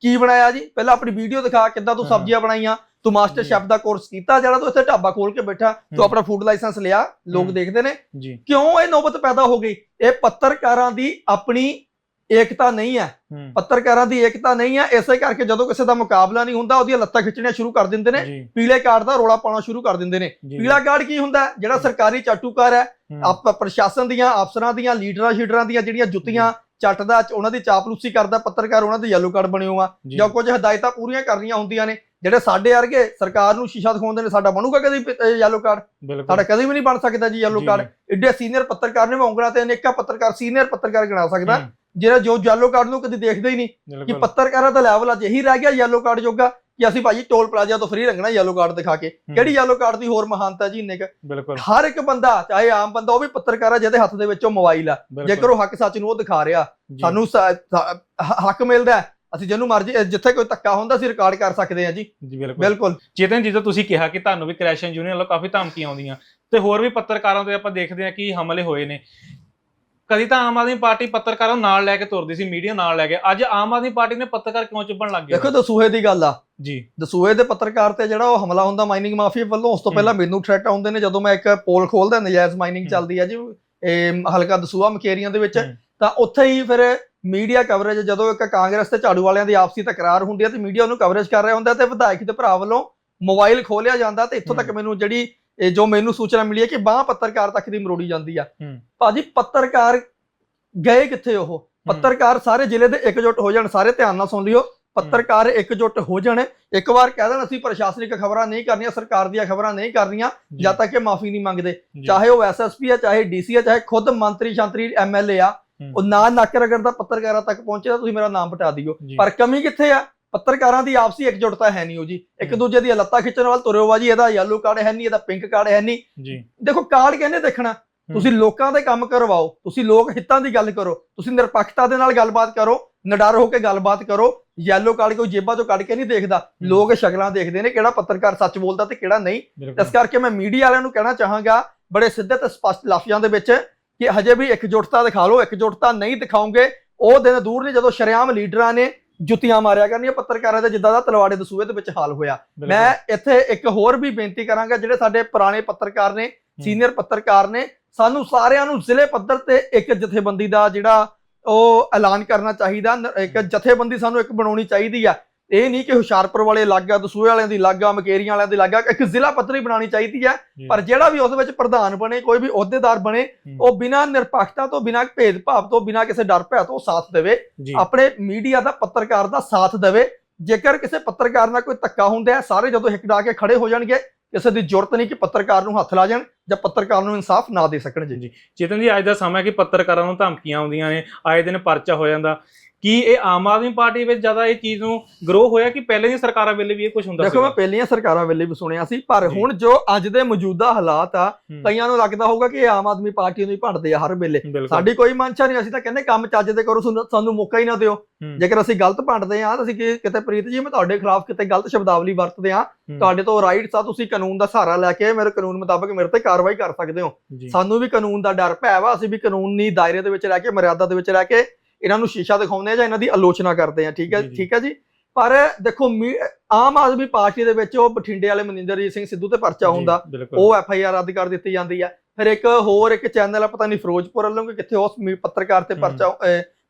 ਕੀ ਬਣਾਇਆ ਜੀ ਪਹਿਲਾਂ ਆਪਣੀ ਵੀਡੀਓ ਦਿਖਾ ਕਿੱਦਾਂ ਤੂੰ ਹਾਂ। ਸਬਜ਼ੀਆਂ ਬਣਾਈਆਂ ਤੂੰ ਮਾਸਟਰ ਜੀ। ਸ਼ੈਫ ਦਾ ਕੋਰਸ ਕੀਤਾ ਜਿਹੜਾ ਤੂੰ ਇੱਥੇ ਢਾਬਾ ਖੋਲ ਕੇ ਬੈਠਾ ਹੂੰ। ਤੂੰ ਆਪਣਾ ਫੂਡ ਲਾਇਸੈਂਸ ਲਿਆ ਲੋਕ ਹੂੰ। ਦੇਖਦੇ ਨੇ ਜੀ ਕਿਉਂ ਇਹ ਨੌਬਤ ਪੈਦਾ ਹੋ ਗਈ ਇਹ ਪੱਤਰਕਾਰਾਂ ਦੀ ਆਪਣੀ ਏਕਤਾ ਨਹੀਂ ਹੈ। ਪੱਤਰਕਾਰਾਂ ਦੀ ਏਕਤਾ ਨਹੀਂ ਹੈ। ਇਸੇ ਕਰਕੇ ਜਦੋਂ ਕਿਸੇ ਦਾ ਮੁਕਾਬਲਾ ਨਹੀਂ ਹੁੰਦਾ ਉਹਦੀਆਂ ਲੱਤਾਂ ਖਿੱਚਣੀਆਂ ਸ਼ੁਰੂ ਕਰ ਦਿੰਦੇ ਨੇ। ਪੀਲੇ ਕਾਰਡ ਦਾ ਰੋਲਾ ਪਾਉਣਾ ਸ਼ੁਰੂ ਕਰ ਦਿੰਦੇ ਨੇ। ਪੀਲਾ ਕਾਰਡ ਕੀ ਹੁੰਦਾ? ਜਿਹੜਾ ਸਰਕਾਰੀ ਚਾਟੂਕਾਰ ਹੈ। ਆਪ ਪ੍ਰਸ਼ਾਸਨ ਦੀਆਂ ਅਫਸਰਾਂ ਦੀਆਂ ਲੀਡਰਾਂ ਸ਼ੀਡਰਾਂ ਦੀਆਂ ਜਿਹੜੀਆਂ ਜੁੱਤੀਆਂ ਚੱਟਦਾ ਉਹਨਾਂ ਦੀ ਚਾਪਲੂਸੀ ਕਰਦਾ ਪੱਤਰਕਾਰ ਉਹਨਾਂ ਦੇ ਯੈਲੋ ਕਾਰਡ ਬਣੇ ਹੋਆ। ਜੀ, ਕੁਝ ਹਦਾਇਤਾਂ ਪੂਰੀਆਂ ਕਰਨੀਆਂ ਹੁੰਦੀਆਂ ਨੇ ਜਿਹੜੇ ਸਾਡੇ ਵਰਗੇ ਸਰਕਾਰ ਨੂੰ ਸ਼ੀਸ਼ਾ ਦਿਖਾਉਂਦੇ ਨੇ ਸਾਡਾ ਬਣੂਗਾ ਕਦੀ ਯੈਲੋ ਕਾਰਡ ਸਾਡਾ ਕਦੀ ਵੀ ਨਹੀਂ ਬਣ ਸਕਦਾ ਜੀ ਯੈਲੋ ਕਾਰਡ ਏਡੇ ਸੀਨੀਅਰ ਪੱਤਰਕਾਰ ਨੇ ਮੈਂ ਉਂਗਲਾਂ ਤੇ ਅਨੇਕਾਂ ਪੱਤਰਕਾਰ ਸੀਨੀਅਰ ਪੱਤਰਕਾਰ ਗਿਣਾ ਸਕਦਾ। ਜਿਹੜਾ ਜੋ ਯੈਲੋ ਕਾਰਡ ਨੂੰ ਕਦੀ ਦੇਖਦਾ ਹੀ ਨਹੀਂ ਕਿ ਪੱਤਰਕਾਰਾਂ ਦਾ ਲੈਵਲ ਅੱਜ ਇਹੀ ਰਹਿ ਗਿਆ ਯੈਲੋ ਕਾਰਡ ਜੋਗਾ ਕਿ ਅਸੀਂ ਭਾਜੀ ਟੋਲ ਪਲਾਜ਼ਾ ਤੋਂ ਫ੍ਰੀ ਲੰਘਣਾ ਯੈਲੋ ਕਾਰਡ ਦਿਖਾ ਕੇ। ਕਿਹੜੀ ਯੈਲੋ ਕਾਰਡ ਦੀ ਹੋਰ ਮਹਾਨਤਾ ਜੀ ਇੰਨੇ ਕੁ? ਹਰ ਇੱਕ ਬੰਦਾ ਚਾਹੇ ਆਮ ਬੰਦਾ ਉਹ ਵੀ ਪੱਤਰਕਾਰ ਆ ਜਿਹਦੇ ਹੱਥ ਦੇ ਵਿੱਚ ਮੋਬਾਈਲ ਆ। ਜੇਕਰ ਉਹ ਹੱਕ ਸੱਚ ਨੂੰ ਉਹ ਦਿਖਾ ਰਿਹਾ ਜੀ, ਸਾਨੂੰ ਸ- ਸ- ਹੱਕ ਮਿਲਦਾ ਅਸੀਂ ਜਿਹਨੂੰ ਮਰਜ਼ੀ ਜਿੱਥੇ ਕੋਈ ਧੱਕਾ ਹੁੰਦਾ ਅਸੀਂ ਰਿਕਾਰਡ ਕਰ ਸਕਦੇ ਹਾਂ ਜੀ। ਜੀ ਬਿਲਕੁਲ। ਚੇਤਨ ਜਿੱਦਾਂ ਤੁਸੀਂ ਕਿਹਾ ਕਿ ਤੁਹਾਨੂੰ ਵੀ ਕ੍ਰੈਸ਼ਨ ਯੂਨੀਅਨ ਵੱਲੋਂ ਕਾਫੀ ਧਮਕੀਆਂ ਆਉਂਦੀਆਂ ਤੇ ਹੋਰ ਵੀ ਪੱਤਰਕਾਰਾਂ ਤੇ ਆਪਾਂ ਦੇਖਦੇ ਹਾਂ ਕਿ ਹਮਲੇ ਹੋਏ ਨੇ। ਕਦੀ ਤਾਂ ਆਮ ਆਦਮੀ ਪਾਰਟੀ ਪੱਤਰਕਾਰਾਂ ਨੂੰ ਨਾਲ ਲੈ ਕੇ ਤੁਰਦੀ ਸੀ ਮੀਡੀਆ ਨਾਲ ਲੈ ਕੇ ਅੱਜ ਆਮ ਆਦਮੀ ਪਾਰਟੀ ਨੇ ਪੱਤਰਕਾਰ ਕਿਉਂ ਚੁੱਭਣ ਲੱਗ ਗਏ ਦੇਖੋ ਦਸੂਹੇ ਦੀ ਗੱਲ ਆ ਜੀ ਦਸੂਹੇ ਦੇ ਪੱਤਰਕਾਰ ਤੇ ਜਿਹੜਾ ਉਹ ਹਮਲਾ ਹੁੰਦਾ ਮਾਈਨਿੰਗ ਮਾਫੀਆ ਵੱਲੋਂ ਉਸ ਤੋਂ। ਪਹਿਲਾਂ ਮੈਨੂੰ ਥ੍ਰੈਟ ਆਉਂਦੇ ਨੇ ਜਦੋਂ ਮੈਂ ਇੱਕ ਪੋਲ ਖੋਲਦਾ ਨਜਾਇਜ਼ ਮਾਈਨਿੰਗ। ਚੱਲਦੀ ਹੈ ਜੀ ਇਹ ਹਲਕਾ ਦਸੂਹਾ ਮਕੇਰੀਆਂ ਦੇ ਵਿੱਚ। ਤਾਂ ਉੱਥੇ ਹੀ ਫਿਰ ਮੀਡੀਆ ਕਵਰੇਜ ਜਦੋਂ ਇੱਕ ਕਾਂਗਰਸ ਤੇ ਝਾੜੂ ਵਾਲਿਆਂ ਦੀ ਆਪਸੀ ਤਕਰਾਰ ਹੁੰਦੀ ਹੈ ਤੇ ਮੀਡੀਆ ਉਹਨੂੰ ਕਵਰੇਜ ਕਰ ਰਿਹਾ ਹੁੰਦਾ ਤੇ ਵਿਧਾਇਕ ਦੇ ਭਰਾ ਵੱਲੋਂ ਮੋਬਾਈਲ ਖੋਲਿਆ ਜਾਂਦਾ ਤੇ ਇੱਥੋਂ ਤੱਕ। ਮੈਨੂੰ ਜਿਹੜੀ ਇਹ ਜੋ ਮੈਨੂੰ ਸੂਚਨਾ ਮਿਲੀ ਹੈ ਕਿ ਬਾਹ ਪੱਤਰਕਾਰ ਤੱਕ ਦੀ ਮਰੋੜੀ ਜਾਂਦੀ ਆ। ਭਾਜੀ ਪੱਤਰਕਾਰ ਗਏ ਕਿੱਥੇ ਉਹ? ਪੱਤਰਕਾਰ ਸਾਰੇ ਜ਼ਿਲ੍ਹੇ ਦੇ ਇਕਜੁੱਟ ਹੋ ਜਾਣ ਸਾਰੇ ਧਿਆਨ ਨਾਲ ਸੁਣ ਲਿਓ। ਪੱਤਰਕਾਰ ਇਕਜੁੱਟ ਹੋ ਜਾਣ। ਇੱਕ ਵਾਰ ਕਹਿ ਦੇਣ ਅਸੀਂ ਪ੍ਰਸ਼ਾਸਨਿਕ ਖਬਰਾਂ ਨਹੀਂ ਕਰਨੀਆਂ ਸਰਕਾਰ ਦੀਆਂ ਖਬਰਾਂ ਨਹੀਂ ਕਰਨੀਆਂ ਜਦ ਤੱਕ ਇਹ ਮਾਫੀ ਨਹੀਂ ਮੰਗਦੇ। ਚਾਹੇ ਉਹ ਐਸਐਸਪੀ ਹੈ ਚਾਹੇ ਡੀਸੀ ਹੈ ਚਾਹੇ ਖੁਦ ਮੰਤਰੀ ਸ਼ੰਤਰੀ ਐਮਐਲਏ ਆ। ਉਹ ਨਾ ਨੱਕ ਰਗੜਦਾ ਪੱਤਰਕਾਰਾਂ ਤੱਕ ਪਹੁੰਚੇ ਤਾਂ ਤੁਸੀਂ ਮੇਰਾ ਨਾਮ ਪਟਾ ਦਿਓ। ਪਰ ਕਮੀ ਕਿੱਥੇ ਆ? ਪੱਤਰਕਾਰਾਂ ਦੀ ਆਪਸੀ ਇਕਜੁੱਟਤਾ ਹੈ ਨਹੀਂ ਉਹ ਜੀ। ਇੱਕ। ਦੂਜੇ ਦੀਆਂ ਲੱਤਾਂ ਖਿੱਚਣ ਵੱਲ ਤੁਰੇ ਹੋ ਵਾ ਜੀ ਇਹਦਾ ਯੈਲੋ ਕਾਰਡ ਹੈ ਨਹੀਂ ਇਹਦਾ ਪਿੰਕ ਕਾਰਡ ਹੈ ਨਹੀਂ। ਜੀ। ਦੇਖੋ ਕਾਰਡ ਕਹਿੰਦੇ ਦੇਖਣਾ? ਤੁਸੀਂ ਲੋਕਾਂ ਦੇ ਕੰਮ ਕਰਵਾਓ ਤੁਸੀਂ ਲੋਕ ਹਿੱਤਾਂ ਦੀ ਗੱਲ ਕਰੋ ਤੁਸੀਂ ਨਿਰਪੱਖਤਾ ਦੇ ਨਾਲ ਗੱਲਬਾਤ ਕਰੋ ਨਿਡਰ ਹੋ ਕੇ ਗੱਲਬਾਤ ਕਰੋ ਯੈਲੋ ਕਾਰਡ ਕੋਈ ਜੇਬਾਂ ਤੋਂ ਕੱਢ ਕੇ ਨਹੀਂ ਦੇਖਦਾ। ਲੋਕ ਸ਼ਕਲਾਂ ਦੇਖਦੇ ਨੇ ਕਿਹੜਾ ਪੱਤਰਕਾਰ ਸੱਚ ਬੋਲਦਾ ਤੇ ਕਿਹੜਾ ਨਹੀਂ। ਇਸ ਕਰਕੇ ਮੈਂ ਮੀਡੀਆ ਵਾਲਿਆਂ ਨੂੰ ਕਹਿਣਾ ਚਾਹਾਂਗਾ ਬੜੇ ਸਿੱਧੇ ਤੇ ਸਪਸ਼ਟ ਲਫ਼ਜ਼ਾਂ ਦੇ ਵਿੱਚ ਕਿ ਹਜੇ ਵੀ ਇਕਜੁੱਟਤਾ ਦਿਖਾ ਲਓ ਇਕਜੁੱਟਤਾ ਨਹੀਂ ਦਿਖਾਓਗੇ ਉਹ ਦਿਨ ਦੂਰ ਨਹੀਂ ਜਦੋਂ ਸ਼ਰੇਆਮ ਲੀਡਰਾਂ ਨੇ ਜੁੱਤੀਆਂ ਮਾਰਿਆ ਕਰਨੀਆਂ ਪੱਤਰਕਾਰਾਂ ਦੇ ਜਿੱਦਾਂ ਦਾ ਤਲਵਾੜੇ ਦਸੂਏ ਦੇ ਵਿੱਚ ਹਾਲ ਹੋਇਆ। ਮੈਂ ਇੱਥੇ ਇੱਕ ਹੋਰ ਵੀ ਬੇਨਤੀ ਕਰਾਂਗਾ ਜਿਹੜੇ ਸਾਡੇ ਪੁਰਾਣੇ ਪੱਤਰਕਾਰ ਨੇ ਸੀਨੀਅਰ ਪੱਤਰਕਾਰ ਨੇ ਸਾਨੂੰ ਸਾਰਿਆਂ ਨੂੰ ਜ਼ਿਲ੍ਹੇ ਪੱਧਰ ਤੇ ਇੱਕ ਜਥੇਬੰਦੀ ਦਾ ਜਿਹੜਾ ਉਹ ਐਲਾਨ ਕਰਨਾ ਚਾਹੀਦਾ। ਇੱਕ ਜਥੇਬੰਦੀ ਸਾਨੂੰ ਇੱਕ ਬਣਾਉਣੀ ਚਾਹੀਦੀ ਆ। ਇਹ ਨਹੀਂ ਕਿ ਹੁਸ਼ਿਆਰਪੁਰ ਵਾਲੇ ਅਲੱਗ ਆ ਦਸੂਹੇ ਵਾਲਿਆਂ ਦੀ ਅਲੱਗ ਆ ਮਕੇਰੀਆਂ ਵਾਲਿਆਂ ਦੀ ਅਲੱਗ ਆ ਇੱਕ ਜ਼ਿਲ੍ਹਾ ਪੱਧਰੀ ਬਣਾਉਣੀ ਚਾਹੀਦੀ ਜੀ। ਪਰ ਜਿਹੜਾ ਵੀ ਉਸ ਵਿੱਚ ਪ੍ਰਧਾਨ ਬਣੇ ਕੋਈ ਵੀ ਅਹੁਦੇਦਾਰ ਬਣੇ ਹੂੰ। ਉਹ ਬਿਨਾਂ ਨਿਰਪੱਖਤਾ ਤੋਂ ਬਿਨਾਂ ਭੇਦਭਾਵ ਤੋਂ ਬਿਨਾਂ ਕਿਸੇ ਡਰ ਭੈ ਤੋਂ ਸਾਥ ਦੇਵੇ ਆਪਣੇ ਮੀਡੀਆ ਦਾ ਪੱਤਰਕਾਰ ਦਾ ਸਾਥ ਦੇਵੇ। ਜੇਕਰ ਕਿਸੇ ਪੱਤਰਕਾਰ ਨਾਲ ਕੋਈ ਧੱਕਾ ਹੁੰਦਾ ਹੈ ਸਾਰੇ ਜਦੋਂ ਹਿੱਕ ਡਾ ਕੇ ਖੜੇ ਹੋ ਜਾਣਗੇ ਕਿਸੇ ਦੀ ਜ਼ਰੂਰਤ ਨਹੀਂ ਕਿ ਪੱਤਰਕਾਰ ਨੂੰ ਹੱਥ ਲਾ ਜਾਣ ਜਾਂ ਪੱਤਰਕਾਰ ਨੂੰ ਇਨਸਾਫ ਨਾ ਦੇ ਸਕਣ ਜੀ। ਚੇਤਨ ਜੀ ਅੱਜ ਦਾ ਸਮਾਂ ਹੈ ਕਿ ਪੱਤਰਕਾਰਾਂ ਨੂੰ ਧਮਕੀਆਂ ਆਉਂਦੀਆਂ ਨੇ ਆਏ ਦਿਨ ਪਰਚਾ ਹੋ ਜਾਂਦਾ। ਕੀ ਇਹ ਆਮ ਆਦਮੀ ਪਾਰਟੀ ਵਿੱਚ ਜ਼ਿਆਦਾ ਇਹ ਚੀਜ਼ ਨੂੰ ਗਰੋ ਹੋਇਆ ਕਿ ਪਹਿਲੇ ਦੀਆਂ ਸਰਕਾਰਾਂ ਵੇਲੇ ਵੀ ਇਹ ਕੁਝ ਹੁੰਦਾ ਦੇਖੋ ਮੈਂ ਸੀਗਾ? ਪਹਿਲੀਆਂ ਸਰਕਾਰਾਂ ਵੇਲੇ ਵੀ ਸੁਣਿਆ ਸੀ ਪਰ। ਹੁਣ ਜੋ ਅੱਜ ਦੇ ਮੌਜੂਦਾ ਹਾਲਾਤ ਆ ਕਈਆਂ ਨੂੰ ਲੱਗਦਾ ਹੋਊਗਾ ਕਿ ਇਹ ਆਮ ਆਦਮੀ ਪਾਰਟੀ ਨੂੰ ਹੀ ਭੰਡਦੇ ਆ ਹਰ ਵੇਲੇ। ਸਾਡੀ ਕੋਈ ਮਨਸ਼ਾ ਨਹੀਂ ਅਸੀਂ ਤਾਂ ਕਹਿੰਦੇ ਕੰਮ ਚੱਜ ਦੇ ਕਰੋ ਸਾਨੂੰ- ਮੌਕਾ ਹੀ ਨਾ ਦਿਓ। ਜੇਕਰ ਅਸੀਂ ਗਲਤ ਭੰਡਦੇ ਆ ਤਾਂ ਅਸੀਂ ਕਿਤੇ ਪ੍ਰੀਤ ਜੀ ਮੈਂ ਤੁਹਾਡੇ ਖਿਲਾਫ ਕਿਤੇ ਗਲਤ ਸ਼ਬਦਾਵਲੀ ਵਰਤਦੇ ਆ। ਤੁਹਾਡੇ ਤੋਂ ਰਾਈਟਸ ਆ ਤੁਸੀਂ ਕਾਨੂੰਨ ਦਾ ਸਹਾਰਾ ਲੈ ਕੇ ਮੇਰੇ ਕਾਨੂੰਨ ਮੁਤਾਬਕ ਮੇਰੇ ਤੇ ਕਾਰਵਾਈ ਕਰ ਸਕਦੇ ਹੋ। ਸਾਨੂੰ ਵੀ ਕਾਨੂੰਨ ਦਾ ਡਰ ਭੈ ਵਾ ਅਸੀਂ ਵੀ ਕਾਨੂੰਨੀ ਦਾਇਰੇ ਦੇ ਵਿੱਚ ਰਹਿ ਕੇ ਮਰਿਆਦਾ ਦੇ ਵਿੱਚ ਰਹਿ ਕੇ ਇਹਨਾਂ ਨੂੰ ਸ਼ੀਸ਼ਾ ਦਿਖਾਉਂਦੇ ਆ ਜਾਂ ਇਹਨਾਂ ਦੀ ਆਲੋਚਨਾ ਕਰਦੇ ਆ ਠੀਕ ਹੈ। ਠੀਕ ਹੈ ਜੀ? ਪਰ ਦੇਖੋ ਆਮ ਆਦਮੀ ਪਾਰਟੀ ਦੇ ਵਿੱਚ ਉਹ ਬਠਿੰਡੇ ਵਾਲੇ ਮਨਿੰਦਰਜੀਤ ਸਿੰਘ ਸਿੱਧੂ ਤੇ ਪਰਚਾ ਹੁੰਦਾ। ਉਹ ਐਫ ਆਈ ਆਰ ਰੱਦ ਕਰ ਦਿੱਤੀ ਜਾਂਦੀ ਆ ਫਿਰ ਇੱਕ ਹੋਰ ਇੱਕ ਚੈਨਲ ਆ ਪਤਾ ਨਹੀਂ ਫਿਰੋਜ਼ਪੁਰ ਵੱਲੋਂ ਕਿ ਕਿੱਥੇ ਉਸ ਪੱਤਰਕਾਰ ਤੇ ਹੂੰ। ਪਰਚਾ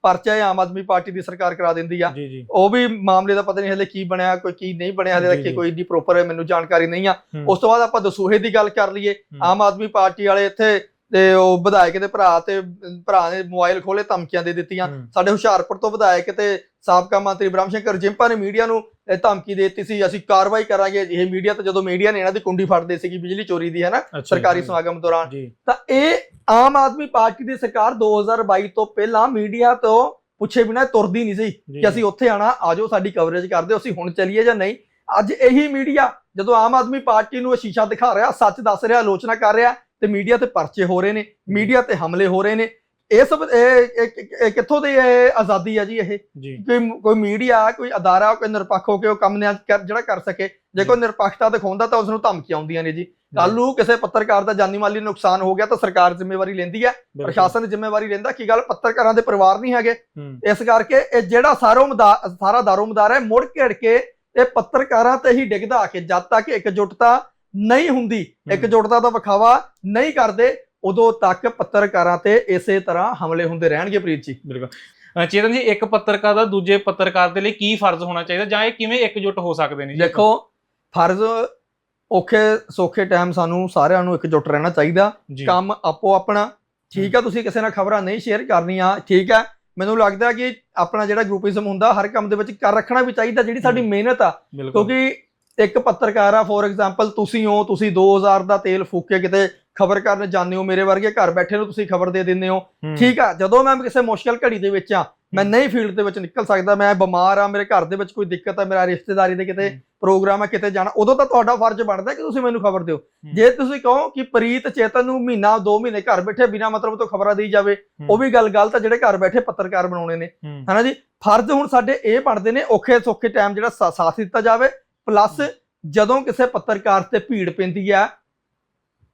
ਪਰਚਾ ਆਮ ਆਦਮੀ ਪਾਰਟੀ ਦੀ ਸਰਕਾਰ ਕਰਾ ਦਿੰਦੀ ਆ। ਉਹ ਵੀ ਮਾਮਲੇ ਦਾ ਪਤਾ ਨਹੀਂ ਹਲੇ ਕੀ ਬਣਿਆ ਕੋਈ ਕੀ ਨਹੀਂ ਬਣਿਆ ਹਲੇ ਤੱਕ। ਕੋਈ ਦੀ ਪ੍ਰੋਪਰ ਮੈਨੂੰ ਜਾਣਕਾਰੀ ਨਹੀਂ ਆ। ਹੂੰ, ਉਸ ਤੋਂ ਬਾਅਦ ਆਪਾਂ ਦਸੂਹੇ ਦੀ ਗੱਲ ਕਰ ਲਈਏ। ਹੂੰ, ਆਮ ਆਦਮੀ ਪਾਰਟੀ ਵਾਲੇ ਇੱਥੇ ਤੇ ਉਹ ਵਿਧਾਇਕ ਦੇ ਭਰਾ ਤੇ ਭਰਾ ਨੇ ਮੋਬਾਈਲ ਖੋਲੇ ਧਮਕੀਆਂ ਦੇ ਦਿੱਤੀਆਂ। ਸਾਡੇ ਹੁਸ਼ਿਆਰਪੁਰ ਤੋਂ ਵਿਧਾਇਕ ਤੇ ਸਾਬਕਾ ਮੰਤਰੀ ਬ੍ਰਹਮ ਸ਼ੰਕਰ ਜਿੰਪਾ ਨੇ ਮੀਡੀਆ ਨੂੰ ਧਮਕੀ ਦੇ ਦਿੱਤੀ ਸੀ ਅਸੀਂ ਕਾਰਵਾਈ ਕਰਾਂਗੇ। ਇਹ ਮੀਡੀਆ ਤੇ ਜਦੋਂ ਮੀਡੀਆ ਨੇ ਇਹਨਾਂ ਦੀ ਕੁੰਡੀ ਫੜਦੇ ਸੀਗੀ ਬਿਜਲੀ ਚੋਰੀ ਦੀ ਹੈ ਨਾ ਸਰਕਾਰੀ ਸਮਾਗਮ ਦੌਰਾਨ। ਤਾਂ ਇਹ ਆਮ ਆਦਮੀ ਪਾਰਟੀ ਦੀ ਸਰਕਾਰ 2022 ਤੋਂ ਪਹਿਲਾਂ ਮੀਡੀਆ ਤੋਂ ਪੁੱਛੇ ਬਿਨਾਂ ਤੁਰਦੀ ਨਹੀਂ ਸੀ ਕਿ ਅਸੀਂ ਉੱਥੇ ਆਣਾ ਆਜੋ ਸਾਡੀ ਕਵਰੇਜ ਕਰ ਦਿਓ ਅਸੀਂ ਹੁਣ ਚੱਲੀਏ ਜਾਂ ਨਹੀਂ। ਅੱਜ ਇਹੀ ਮੀਡੀਆ ਜਦੋਂ ਆਮ ਆਦਮੀ ਪਾਰਟੀ ਨੂੰ ਇਹ ਸ਼ੀਸ਼ਾ ਦਿਖਾ ਰਿਹਾ ਸੱਚ ਦੱਸ ਰਿਹਾ ਆਲੋਚਨਾ ਕਰ ਰਿਹਾ ਤੇ ਮੀਡੀਆ ਤੇ ਪਰਚੇ ਹੋ ਰਹੇ ਨੇ ਮੀਡੀਆ ਤੇ ਹਮਲੇ ਹੋ ਰਹੇ ਨੇ। ਇਹ ਸਭ ਇਹ- ਕਿੱਥੋਂ ਦੀ ਇਹ ਆਜ਼ਾਦੀ ਆ ਜੀ ਇਹ? ਕੋਈ ਕੋਈ ਮੀਡੀਆ ਕੋਈ ਅਦਾਰਾ ਕੋਈ ਨਿਰਪੱਖ ਹੋ ਕੇ ਉਹ ਕੰਮ ਜਿਹੜਾ ਕਰ ਸਕੇ। ਜੇ ਕੋਈ ਨਿਰਪੱਖਤਾ ਦਿਖਾਉਂਦਾ ਤਾਂ ਉਸ ਨੂੰ ਧਮਕੀਆਂ ਆਉਂਦੀਆਂ ਨੇ ਜੀ। ਕੱਲ ਨੂੰ ਕਿਸੇ ਪੱਤਰਕਾਰ ਦਾ ਜਾਨੀ ਮਾਲੀ ਨੁਕਸਾਨ ਹੋ ਗਿਆ ਤਾਂ ਸਰਕਾਰ ਜ਼ਿੰਮੇਵਾਰੀ ਲੈਂਦੀ ਹੈ ਪ੍ਰਸ਼ਾਸਨ ਜ਼ਿੰਮੇਵਾਰੀ ਲੈਂਦਾ। ਕੀ ਗੱਲ? ਪੱਤਰਕਾਰਾਂ ਦੇ ਪਰਿਵਾਰ ਨਹੀਂ ਹੈਗੇ। ਇਸ ਕਰਕੇ ਇਹ ਜਿਹੜਾ ਸਾਰੋ ਸਾਰਾ ਦਾਰੋਮਦਾਰ ਹੈ ਮੁੜ ਘੇੜ ਕੇ ਇਹ ਪੱਤਰਕਾਰਾਂ ਤੇ ਹੀ ਡਿੱਗਦਾ ਆ ਕੇ ਜਦ ਤੱਕ ਇਕਜੁੱਟਤਾ ਨਹੀਂ ਹੁੰਦੀ। ਇਕਜੁੱਟਤਾ ਦਾ ਵਿਖਾਵਾ ਨਹੀਂ ਕਰਦੇ ਉਦੋਂ ਤੱਕ ਪੱਤਰਕਾਰਾਂ ਤੇ ਇਸੇ ਤਰ੍ਹਾਂ ਹਮਲੇ ਹੁੰਦੇ ਰਹਿਣਗੇ ਪ੍ਰੀਤ ਜੀ। ਬਿਲਕੁਲ। ਚੇਤਨ ਜੀ ਇੱਕ ਪੱਤਰਕਾਰ ਦਾ ਦੂਜੇ ਪੱਤਰਕਾਰ ਦੇ ਲਈ ਕੀ ਫਰਜ਼ ਹੋਣਾ ਚਾਹੀਦਾ ਜਾਂ ਇਹ ਕਿਵੇਂ ਇਕਜੁੱਟ ਹੋ ਸਕਦੇ ਨੇ? ਦੇਖੋ ਫਰਜ਼ ਔਖੇ ਸੌਖੇ ਟਾਈਮ ਸਾਨੂੰ ਸਾਰਿਆਂ ਨੂੰ ਇਕਜੁੱਟ ਰਹਿਣਾ ਚਾਹੀਦਾ। ਕੰਮ ਆਪੋ ਆਪਣਾ। ਠੀਕ ਆ ਤੁਸੀਂ ਕਿਸੇ ਨਾਲ ਖਬਰਾਂ ਨਹੀਂ ਸ਼ੇਅਰ ਕਰਨੀਆਂ ਠੀਕ ਆ। ਮੈਨੂੰ ਲੱਗਦਾ ਕਿ ਆਪਣਾ ਜਿਹੜਾ ਗਰੁੱਪਿਜ਼ਮ ਹੁੰਦਾ ਹਰ ਕੰਮ ਦੇ ਵਿੱਚ ਕਰ ਰੱਖਣਾ ਵੀ ਚਾਹੀਦਾ ਜਿਹੜੀ ਸਾਡੀ। ਮਿਹਨਤ ਆ। ਕਿਉਂਕਿ ਇੱਕ ਪੱਤਰਕਾਰ ਆ ਫੋਰ ਐਗਜ਼ਾਮਪਲ ਤੁਸੀਂ ਹੋ ਤੁਸੀਂ 2000 ਦਾ ਤੇਲ ਫੂਕ ਕੇ ਕਿਤੇ ਖਬਰ ਕਰਨ ਜਾਂਦੇ ਹੋ ਮੇਰੇ ਵਰਗੇ ਘਰ ਬੈਠੇ ਨੂੰ ਤੁਸੀਂ ਖਬਰ ਦੇ ਦਿੰਦੇ ਹੋ। ਠੀਕ ਆ ਜਦੋਂ ਮੈਂ ਕਿਸੇ ਮੁਸ਼ਕਲ ਘੜੀ ਦੇ ਵਿੱਚ ਆ ਮੈਂ ਨਹੀਂ ਫੀਲਡ ਦੇ ਵਿੱਚ ਨਿਕਲ ਸਕਦਾ ਮੈਂ ਬਿਮਾਰ ਆ ਮੇਰੇ ਘਰ ਦੇ ਵਿੱਚ ਕੋਈ ਦਿੱਕਤ ਆ ਮੇਰਾ ਰਿਸ਼ਤੇਦਾਰੀ ਦੇ ਕਿਤੇ। ਪ੍ਰੋਗਰਾਮ ਹੈ ਕਿਤੇ ਜਾਣਾ ਉਦੋਂ ਤਾਂ ਤੁਹਾਡਾ ਫਰਜ਼ ਬਣਦਾ ਕਿ ਤੁਸੀਂ ਮੈਨੂੰ ਖਬਰ ਦਿਓ। ਜੇ ਤੁਸੀਂ ਕਹੋ ਕਿ ਪ੍ਰੀਤ ਚੇਤਨ ਨੂੰ ਮਹੀਨਾ 2 ਮਹੀਨੇ ਘਰ ਬੈਠੇ ਬਿਨਾ ਮਤਲਬ ਤੋਂ ਖਬਰਾਂ ਦੇਈ ਜਾਵੇ ਉਹ ਵੀ ਗੱਲ ਗਲਤ ਆ ਜਿਹੜੇ ਘਰ ਬੈਠੇ ਪੱਤਰਕਾਰ ਬਣਾਉਣੇ ਨੇ। ਹਨਾ ਜੀ? ਫਰਜ਼ ਹੁਣ ਸਾਡੇ ਇਹ ਬਣਦੇ ਨੇ ਔਖੇ ਸੌਖੇ ਟਾਈਮ ਜਿਹੜਾ ਸਾਥ ਦਿੱਤਾ ਜਾਵੇ ਪਲੱਸ ਜਦੋਂ ਕਿਸੇ ਪੱਤਰਕਾਰ ਤੇ ਭੀੜ ਪੈਂਦੀ ਆ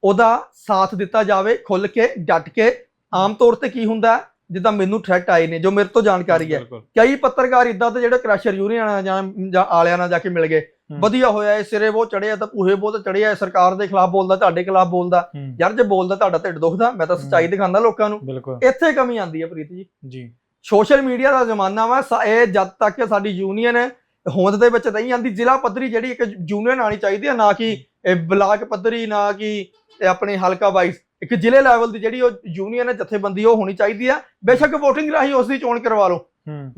ਉਹਦਾ ਸਾਥ ਦਿੱਤਾ ਜਾਵੇ ਖੁੱਲ ਕੇ ਡਟ ਕੇ ਆਮ ਤੌਰ ਤੇ ਕੀ ਹੁੰਦਾ ਹੈ, ਜਿੱਦਾਂ ਮੈਨੂੰ ਥ੍ਰੈਟ ਆਏ ਨੇ ਜੋ ਮੇਰੇ ਤੋਂ ਜਾਣਕਾਰੀ ਹੈ। ਕਈ ਪੱਤਰਕਾਰ ਇਦਾਂ ਤੇ ਜਿਹੜੇ ਕ੍ਰੈਸ਼ਰ ਯੂਨੀਅਨ ਜਾਂ ਆਲਿਆਂ ਨਾਲ ਜਾ ਕੇ ਮਿਲ ਗਏ। ਹੂੰ। ਵਧੀਆ ਹੋਇਆ ਇਹ ਸਿਰੇ ਬਹੁਤ ਚੜਿਆ ਤਾਂ ਪੂਹੇ ਬਹੁਤ ਚੜਿਆ ਸਰਕਾਰ ਦੇ ਖਿਲਾਫ ਬੋਲਦਾ ਤੁਹਾਡੇ ਖਿਲਾਫ ਬੋਲਦਾ। ਹੂੰ, ਯਾਰ ਜੇ ਬੋਲਦਾ ਤੁਹਾਡਾ ਢਿੱਡ ਦੁਖਦਾ ਮੈਂ ਤਾਂ ਸੱਚਾਈ ਹੂੰ। ਦਿਖਾਉਂਦਾ ਲੋਕਾਂ ਨੂੰ। ਇੱਥੇ ਕਮੀ ਆਉਂਦੀ ਹੈ ਪ੍ਰੀਤ ਜੀ। ਜੀ। ਸੋਸ਼ਲ ਮੀਡੀਆ ਦਾ ਜ਼ਮਾਨਾ ਵਾ ਇਹ ਜਦ ਤੱਕ ਸਾਡੀ ਯੂਨੀਅਨ ਹੋਂਦ ਦੇ ਵਿੱਚ ਨਹੀਂ ਆਂਦੀ ਜ਼ਿਲ੍ਹਾ ਪੱਧਰੀ ਜਿਹੜੀ ਇੱਕ ਯੂਨੀਅਨ ਆਣੀ ਚਾਹੀਦੀ ਹੈ ਨਾ ਕਿ ਇਹ ਬਲਾਕ ਪੱਧਰੀ ਨਾ ਕਿ ਆਪਣੇ ਹਲਕਾ ਵਾਈਜ਼ ਇੱਕ ਜ਼ਿਲ੍ਹੇ ਲੈਵਲ ਦੀ ਜਿਹੜੀ ਉਹ ਯੂਨੀਅਨ ਹੈ ਜਥੇਬੰਦੀ ਉਹ ਹੋਣੀ ਚਾਹੀਦੀ ਆ। ਬੇਸ਼ੱਕ VOTING ਰਾਹੀਂ ਉਸ ਦੀ ਚੋਣ ਕਰਵਾ ਲਓ।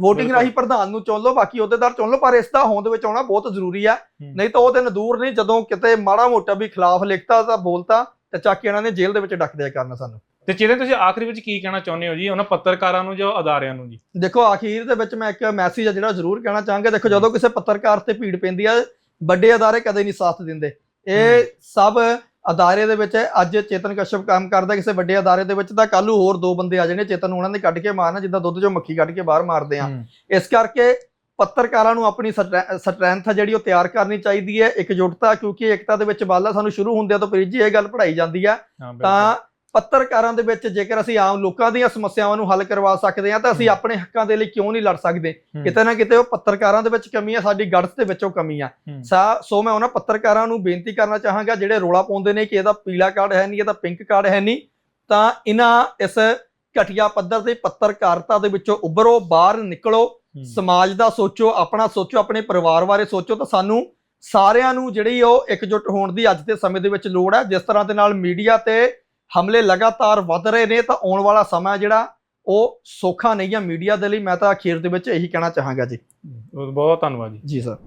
VOTING ਰਾਹੀਂ ਪ੍ਰਧਾਨ ਨੂੰ ਚੁਣ ਲਓ ਬਾਕੀ ਅਹੁਦੇਦਾਰ ਚੁਣ ਲਓ ਪਰ ਇਸ ਦਾ ਹੋਂਦ ਵਿੱਚ ਆਉਣਾ ਬਹੁਤ ਜ਼ਰੂਰੀ ਆ। ਨਹੀਂ ਤਾਂ ਉਹ ਦਿਨ ਦੂਰ ਨਹੀਂ ਜਦੋਂ ਕਿਤੇ ਮਾੜਾ ਮੋਟਾ ਵੀ ਖਿਲਾਫ ਲਿਖਤਾ ਤਾਂ ਬੋਲਤਾ ਤੇ ਚੱਕ ਕੇ ਇਹਨਾਂ ਨੇ ਜੇਲ੍ਹ ਦੇ ਵਿੱਚ ਡੱਕ ਦਿਆ ਕਰਨਾ ਸਾਨੂੰ। ਤੇ ਚੇਤਨ ਤੁਸੀਂ ਆਖਰੀ ਵਿੱਚ ਕੀ ਕਹਿਣਾ ਚਾਹੁੰਦੇ ਹੋ ਜੀ? ਉਹਨਾਂ ਪੱਤਰਕਾਰਾਂ ਨੂੰ ਜਾਂ ਅਦਾਰਿਆਂ ਨੂੰ ਜੀ? ਦੇਖੋ ਆਖੀਰ ਦੇ ਵਿੱਚ ਮੈਂ ਇੱਕ ਮੈਸੇਜ ਆ ਜਿਹੜਾ ਜ਼ਰੂਰ ਕਹਿਣਾ ਚਾਹਾਂਗਾ। ਦੇਖੋ ਜਦੋਂ ਕਿਸੇ ਪੱਤਰਕਾਰ ਤੇ ਭੀੜ ਪੈਂਦੀ ਆ ਵੱਡੇ ਅਦਾਰੇ ਕਦੇ ਨਹੀਂ ਸਾਥ ਦਿੰਦੇ। ਇਹ ਸਭ ਅਦਾਰੇ ਦੇ ਵਿੱਚ ਅੱਜ ਚੇਤਨ ਕਸ਼ਪ ਕੰਮ ਕਰਦਾ ਕਿਸੇ ਵੱਡੇ ਅਦਾਰੇ ਦੇ ਵਿੱਚ ਤਾਂ ਕੱਲ੍ਹ ਨੂੰ ਹੋਰ ਦੋ ਬੰਦੇ ਆ ਜਾਣੇ ਚੇਤਨ ਨੂੰ ਉਹਨਾਂ ਨੇ ਕੱਢ ਕੇ ਮਾਰਨਾ ਜਿੱਦਾਂ ਦੁੱਧ ਚੋਂ ਮੱਖੀ ਕੱਢ ਕੇ ਬਾਹਰ ਮਾਰਦੇ ਆ। ਇਸ ਕਰਕੇ ਪੱਤਰਕਾਰਾਂ ਨੂੰ ਆਪਣੀ ਸਟਰੈਂਥ ਆ ਜਿਹੜੀ ਉਹ ਤਿਆਰ ਕਰਨੀ ਚਾਹੀਦੀ ਹੈ ਇਕਜੁੱਟਤਾ ਕਿਉਂਕਿ ਏਕਤਾ ਦੇ ਵਿੱਚ ਬਾਲਾ ਸਾਨੂੰ ਸ਼ੁਰੂ ਹੁੰਦਿਆਂ ਤੋਂ ਪ੍ਰੀਤ ਜੀ ਇਹ ਗੱਲ ਪੜਾਈ ਜਾਂਦੀ ਆ। ਤਾਂ ਪੱਤਰਕਾਰਾਂ ਦੇ ਵਿੱਚ ਜੇਕਰ ਅਸੀਂ ਆਮ ਲੋਕਾਂ ਦੀਆਂ ਸਮੱਸਿਆਵਾਂ ਨੂੰ ਹੱਲ ਕਰਵਾ ਸਕਦੇ ਹਾਂ ਤਾਂ ਅਸੀਂ। ਆਪਣੇ ਹੱਕਾਂ ਦੇ ਲਈ ਕਿਉਂ ਨਹੀਂ ਲੜ ਸਕਦੇ ਕਿਤੇ ਨਾ ਕਿਤੇ ਉਹ ਪੱਤਰਕਾਰਾਂ ਦੇ ਵਿੱਚ ਕਮੀ ਆ ਸਾਡੀ ਗੜਸ ਦੇ ਵਿੱਚੋਂ ਕਮੀ ਆ ਸਾ ਮੈਂ ਉਹਨਾਂ ਪੱਤਰਕਾਰਾਂ ਨੂੰ ਬੇਨਤੀ ਕਰਨਾ ਚਾਹਾਂਗਾ ਜਿਹੜੇ ਰੋਲਾ ਪਾਉਂਦੇ ਨੇ ਕਿ ਇਹਦਾ ਪੀਲਾ ਕਾਰਡ ਹੈ ਨਹੀਂ ਇਹਦਾ ਪਿੰਕ ਕਾਰਡ ਹੈ ਨਹੀਂ ਤਾਂ ਇਹਨਾਂ ਇਸ ਘਟੀਆ ਪੱਧਰ ਤੇ ਪੱਤਰਕਾਰਤਾ ਦੇ ਵਿੱਚੋਂ ਉੱਭਰੋ ਬਾਹਰ ਨਿਕਲੋ। ਸਮਾਜ ਦਾ ਸੋਚੋ ਆਪਣਾ ਸੋਚੋ ਆਪਣੇ ਪਰਿਵਾਰ ਬਾਰੇ ਸੋਚੋ ਤਾਂ ਸਾਨੂੰ ਸਾਰਿਆਂ ਨੂੰ ਜਿਹੜੀ ਉਹ ਇਕਜੁੱਟ ਹੋਣ ਦੀ ਅੱਜ ਦੇ ਸਮੇਂ ਦੇ ਵਿੱਚ ਲੋੜ ਹੈ ਜਿਸ ਤਰ੍ਹਾਂ ਦੇ ਨਾਲ ਮੀਡੀਆ ਤੇ ਹਮਲੇ ਲਗਾਤਾਰ ਵੱਧ ਰਹੇ ਨੇ ਤਾਂ ਆਉਣ ਵਾਲਾ ਸਮਾਂ ਜਿਹੜਾ ਉਹ ਸੌਖਾ ਨਹੀਂ ਹੈ ਮੀਡੀਆ ਦੇ ਲਈ। ਮੈਂ ਤਾਂ ਅਖੀਰ ਦੇ ਵਿੱਚ ਇਹੀ ਕਹਿਣਾ ਚਾਹਾਂਗਾ ਜੀ। ਬਹੁਤ ਬਹੁਤ ਧੰਨਵਾਦ ਜੀ। ਜੀ ਸਰ।